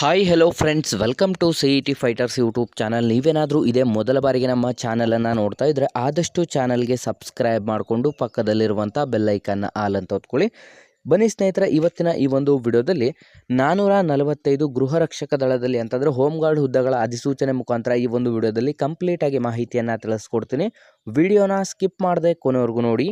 Hi hello friends welcome to C E T fighters YouTube channel ನೀವೇನಾದರೂ ಇದೇ ಮೊದಲ ಬಾರಿಗೆ ನಮ್ಮ ಚಾನಲನ್ನು ನೋಡ್ತಾ ಇದ್ದರೆ ಆದಷ್ಟು ಚಾನಲ್ಗೆ ಸಬ್ಸ್ಕ್ರೈಬ್ ಮಾಡಿಕೊಂಡು ಪಕ್ಕದಲ್ಲಿರುವಂಥ ಬೆಲ್ಲೈಕನ್ನ ಆಲ್ ಅಂತ ಹೊತ್ಕೊಳ್ಳಿ ಬನ್ನಿ ಸ್ನೇಹಿತರೆ, ಇವತ್ತಿನ ಈ ಒಂದು ವಿಡಿಯೋದಲ್ಲಿ ನಾನ್ನೂರ ನಲವತ್ತೈದು ಗೃಹ ರಕ್ಷಕ ದಳದಲ್ಲಿ ಅಂತಂದರೆ ಹೋಮ್ ಗಾರ್ಡ್ ಹುದ್ದೆಗಳ ಅಧಿಸೂಚನೆ ಮುಖಾಂತರ ಈ ಒಂದು ವಿಡಿಯೋದಲ್ಲಿ ಕಂಪ್ಲೀಟಾಗಿ ಮಾಹಿತಿಯನ್ನು ತಿಳಿಸ್ಕೊಡ್ತೀನಿ. ವಿಡಿಯೋನ ಸ್ಕಿಪ್ ಮಾಡದೆ ಕೊನೆವರೆಗೂ ನೋಡಿ.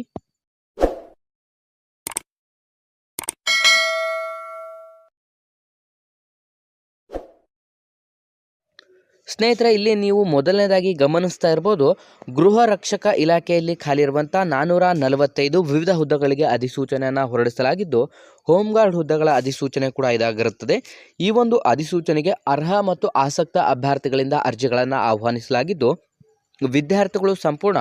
ಸ್ನೇಹಿತರೆ, ಇಲ್ಲಿ ನೀವು ಮೊದಲನೇದಾಗಿ ಗಮನಿಸ್ತಾ ಇರ್ಬೋದು, ಗೃಹ ರಕ್ಷಕ ಇಲಾಖೆಯಲ್ಲಿ ಖಾಲಿ ಇರುವಂಥ ನಾನ್ನೂರ ನಲವತ್ತೈದು ವಿವಿಧ ಹುದ್ದೆಗಳಿಗೆ ಅಧಿಸೂಚನೆಯನ್ನು ಹೊರಡಿಸಲಾಗಿದ್ದು ಹೋಮ್ ಗಾರ್ಡ್ ಹುದ್ದೆಗಳ ಅಧಿಸೂಚನೆ ಕೂಡ ಇದಾಗಿರುತ್ತದೆ. ಈ ಒಂದು ಅಧಿಸೂಚನೆಗೆ ಅರ್ಹ ಮತ್ತು ಆಸಕ್ತ ಅಭ್ಯರ್ಥಿಗಳಿಂದ ಅರ್ಜಿಗಳನ್ನು ಆಹ್ವಾನಿಸಲಾಗಿದ್ದು ವಿದ್ಯಾರ್ಥಿಗಳು ಸಂಪೂರ್ಣ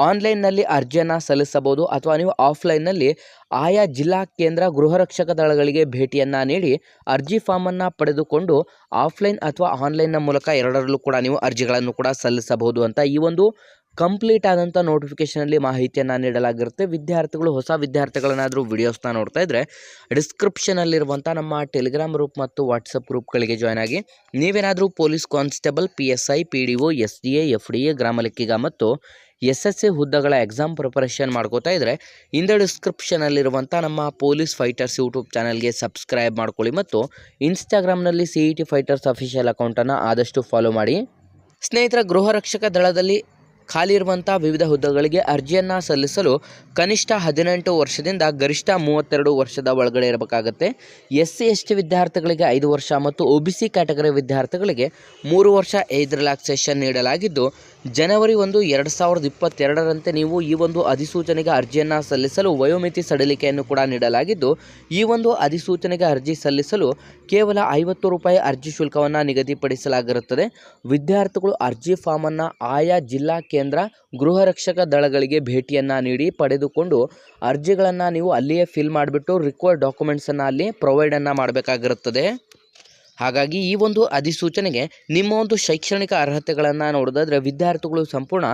ಆನ್ಲೈನ್ನಲ್ಲಿ ಅರ್ಜಿಯನ್ನು ಸಲ್ಲಿಸಬಹುದು ಅಥವಾ ನೀವು ಆಫ್ಲೈನ್ನಲ್ಲಿ ಆಯಾ ಜಿಲ್ಲಾ, ಕೇಂದ್ರ ಗೃಹ ರಕ್ಷಕ ದಳಗಳಿಗೆ ಭೇಟಿಯನ್ನು ನೀಡಿ ಅರ್ಜಿ ಫಾರ್ಮನ್ನು ಪಡೆದುಕೊಂಡು ಆಫ್ಲೈನ್ ಅಥವಾ ಆನ್ಲೈನ್ನ ಮೂಲಕ ಎರಡರಲ್ಲೂ ಕೂಡ ನೀವು ಅರ್ಜಿಗಳನ್ನು ಕೂಡ ಸಲ್ಲಿಸಬಹುದು ಅಂತ ಈ ಒಂದು ಕಂಪ್ಲೀಟ್ ಆದಂಥ ನೋಟಿಫಿಕೇಷನಲ್ಲಿ ಮಾಹಿತಿಯನ್ನು ನೀಡಲಾಗಿರುತ್ತೆ. ವಿದ್ಯಾರ್ಥಿಗಳು ಹೊಸ ವಿದ್ಯಾರ್ಥಿಗಳನ್ನಾದರೂ ವಿಡಿಯೋಸ್ನ ನೋಡ್ತಾ ಇದ್ದರೆ ಡಿಸ್ಕ್ರಿಪ್ಷನಲ್ಲಿರುವಂಥ ನಮ್ಮ ಟೆಲಿಗ್ರಾಮ್ ಗ್ರೂಪ್ ಮತ್ತು ವಾಟ್ಸಪ್ ಗ್ರೂಪ್ಗಳಿಗೆ ಜಾಯ್ನ್ ಆಗಿ, ನೀವೇನಾದರೂ police constable P S I P D O S D A F D A ಗ್ರಾಮ ಲೆಕ್ಕಿಗ ಮತ್ತು ಎಸ್ ಎಸ್ ಎ ಹುದ್ದೆಗಳ ಎಕ್ಸಾಮ್ ಪ್ರಿಪರೇಷನ್ ಮಾಡ್ಕೋತಾ ಇದ್ದರೆ ಇಂದ ಡಿಸ್ಕ್ರಿಪ್ಷನಲ್ಲಿರುವಂಥ ನಮ್ಮ ಪೊಲೀಸ್ ಫೈಟರ್ಸ್ ಯೂಟ್ಯೂಬ್ ಚಾನಲ್ಗೆ ಸಬ್ಸ್ಕ್ರೈಬ್ ಮಾಡ್ಕೊಳ್ಳಿ ಮತ್ತು ಇನ್ಸ್ಟಾಗ್ರಾಮ್ನಲ್ಲಿ C E T fighters official ಅಕೌಂಟನ್ನು ಆದಷ್ಟು ಫಾಲೋ ಮಾಡಿ. ಸ್ನೇಹಿತರ, ಗೃಹ ರಕ್ಷಕ ದಳದಲ್ಲಿ ಖಾಲಿ ಇರುವಂಥ ವಿವಿಧ ಹುದ್ದೆಗಳಿಗೆ ಅರ್ಜಿಯನ್ನು ಸಲ್ಲಿಸಲು ಕನಿಷ್ಠ ಹದಿನೆಂಟು ವರ್ಷದಿಂದ ಗರಿಷ್ಠ ಮೂವತ್ತೆರಡು ವರ್ಷದ ಒಳಗಡೆ ಇರಬೇಕಾಗತ್ತೆ. ಎಸ್ ಸಿ ಎಸ್ ಟಿ ವಿದ್ಯಾರ್ಥಿಗಳಿಗೆ ಐದು ವರ್ಷ ಮತ್ತು ಒ ಬಿ ಸಿ ಕ್ಯಾಟಗರಿ ವಿದ್ಯಾರ್ಥಿಗಳಿಗೆ ಮೂರು ವರ್ಷ ಏಜ್ ರಿಲ್ಯಾಕ್ಸೇಷನ್ ನೀಡಲಾಗಿದ್ದು ಜನವರಿ ಒಂದು ಎರಡು ಸಾವಿರದ ಇಪ್ಪತ್ತೆರಡರಂತೆ ನೀವು ಈ ಒಂದು ಅಧಿಸೂಚನೆಗೆ ಅರ್ಜಿಯನ್ನು ಸಲ್ಲಿಸಲು ವಯೋಮಿತಿ ಸಡಿಲಿಕೆಯನ್ನು ಕೂಡ ನೀಡಲಾಗಿದ್ದು, ಈ ಒಂದು ಅಧಿಸೂಚನೆಗೆ ಅರ್ಜಿ ಸಲ್ಲಿಸಲು ಕೇವಲ ಐವತ್ತು ರೂಪಾಯಿ ಅರ್ಜಿ ಶುಲ್ಕವನ್ನು ನಿಗದಿಪಡಿಸಲಾಗಿರುತ್ತದೆ. ವಿದ್ಯಾರ್ಥಿಗಳು ಅರ್ಜಿ ಫಾರ್ಮನ್ನು ಆಯಾ ಜಿಲ್ಲಾ ಕೇಂದ್ರ ಗೃಹ ರಕ್ಷಕ ದಳಗಳಿಗೆ ಭೇಟಿಯನ್ನು ನೀಡಿ ಪಡೆದುಕೊಂಡು ಅರ್ಜಿಗಳನ್ನು ನೀವು ಅಲ್ಲಿಯೇ ಫಿಲ್ ಮಾಡಿಬಿಟ್ಟು ರಿಕ್ವೈರ್ಡ್ ಡಾಕ್ಯುಮೆಂಟ್ಸನ್ನು ಅಲ್ಲಿ ಪ್ರೊವೈಡನ್ನು ಮಾಡಬೇಕಾಗಿರುತ್ತದೆ. ಹಾಗಾಗಿ ಈ ಒಂದು ಅಧಿಸೂಚನೆಗೆ ನಿಮ್ಮ ಒಂದು ಶೈಕ್ಷಣಿಕ ಅರ್ಹತೆಗಳನ್ನು ನೋಡೋದಾದರೆ ವಿದ್ಯಾರ್ಥಿಗಳು ಸಂಪೂರ್ಣ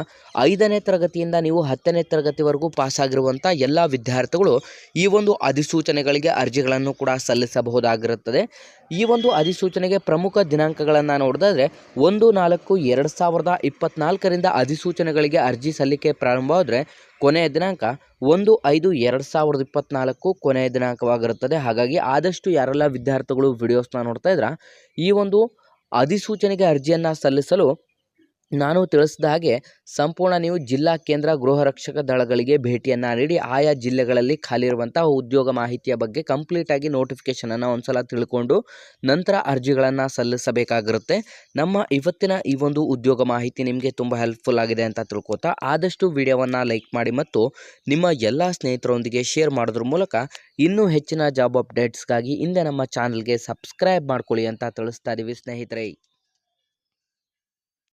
ಐದನೇ ತರಗತಿಯಿಂದ ನೀವು ಹತ್ತನೇ ತರಗತಿವರೆಗೂ ಪಾಸಾಗಿರುವಂಥ ಎಲ್ಲ ವಿದ್ಯಾರ್ಥಿಗಳು ಈ ಒಂದು ಅಧಿಸೂಚನೆಗಳಿಗೆ ಅರ್ಜಿಗಳನ್ನು ಕೂಡ ಸಲ್ಲಿಸಬಹುದಾಗಿರುತ್ತದೆ. ಈ ಒಂದು ಅಧಿಸೂಚನೆಗೆ ಪ್ರಮುಖ ದಿನಾಂಕಗಳನ್ನು ನೋಡೋದಾದರೆ ಒಂದು ನಾಲ್ಕು ಎರಡು ಸಾವಿರದ ಇಪ್ಪತ್ನಾಲ್ಕರಿಂದ ಅಧಿಸೂಚನೆಗಳಿಗೆ ಅರ್ಜಿ ಸಲ್ಲಿಕೆ ಪ್ರಾರಂಭವಾದರೆ ಕೊನೆಯ ದಿನಾಂಕ ಒಂದು ಐದು ಎರಡು ಸಾವಿರದ ಇಪ್ಪತ್ತ್ನಾಲ್ಕು ಕೊನೆಯ ದಿನಾಂಕವಾಗಿರುತ್ತದೆ. ಹಾಗಾಗಿ ಆದಷ್ಟು ಯಾರೆಲ್ಲ ವಿದ್ಯಾರ್ಥಿಗಳು ವಿಡಿಯೋಸ್ನ ನೋಡ್ತಾ ಇದ್ರ, ಈ ಒಂದು ಅಧಿಸೂಚನೆಗೆ ಅರ್ಜಿಯನ್ನು ಸಲ್ಲಿಸಲು ನಾನು ತಿಳಿಸಿದ ಹಾಗೆ ಸಂಪೂರ್ಣ ನೀವು ಜಿಲ್ಲಾ ಕೇಂದ್ರ ಗೃಹ ರಕ್ಷಕ ದಳಗಳಿಗೆ ಭೇಟಿಯನ್ನು ನೀಡಿ ಆಯಾ ಜಿಲ್ಲೆಗಳಲ್ಲಿ ಖಾಲಿ ಇರುವಂತಹ ಉದ್ಯೋಗ ಮಾಹಿತಿಯ ಬಗ್ಗೆ ಕಂಪ್ಲೀಟಾಗಿ ನೋಟಿಫಿಕೇಷನನ್ನು ಒಂದ್ಸಲ ತಿಳ್ಕೊಂಡು ನಂತರ ಅರ್ಜಿಗಳನ್ನು ಸಲ್ಲಿಸಬೇಕಾಗಿರುತ್ತೆ. ನಮ್ಮ ಇವತ್ತಿನ ಈ ಒಂದು ಉದ್ಯೋಗ ಮಾಹಿತಿ ನಿಮಗೆ ತುಂಬ ಹೆಲ್ಪ್ಫುಲ್ ಆಗಿದೆ ಅಂತ ತಿಳ್ಕೊತಾ ಆದಷ್ಟು ವಿಡಿಯೋವನ್ನು ಲೈಕ್ ಮಾಡಿ ಮತ್ತು ನಿಮ್ಮ ಎಲ್ಲ ಸ್ನೇಹಿತರೊಂದಿಗೆ ಶೇರ್ ಮಾಡೋದ್ರ ಮೂಲಕ ಇನ್ನೂ ಹೆಚ್ಚಿನ ಜಾಬ್ ಅಪ್ಡೇಟ್ಸ್ಗಾಗಿ ಹಿಂದೆ ನಮ್ಮ ಚಾನಲ್ಗೆ ಸಬ್ಸ್ಕ್ರೈಬ್ ಮಾಡ್ಕೊಳ್ಳಿ ಅಂತ ತಿಳಿಸ್ತಾ ಇದ್ದೀವಿ ಸ್ನೇಹಿತರೆ.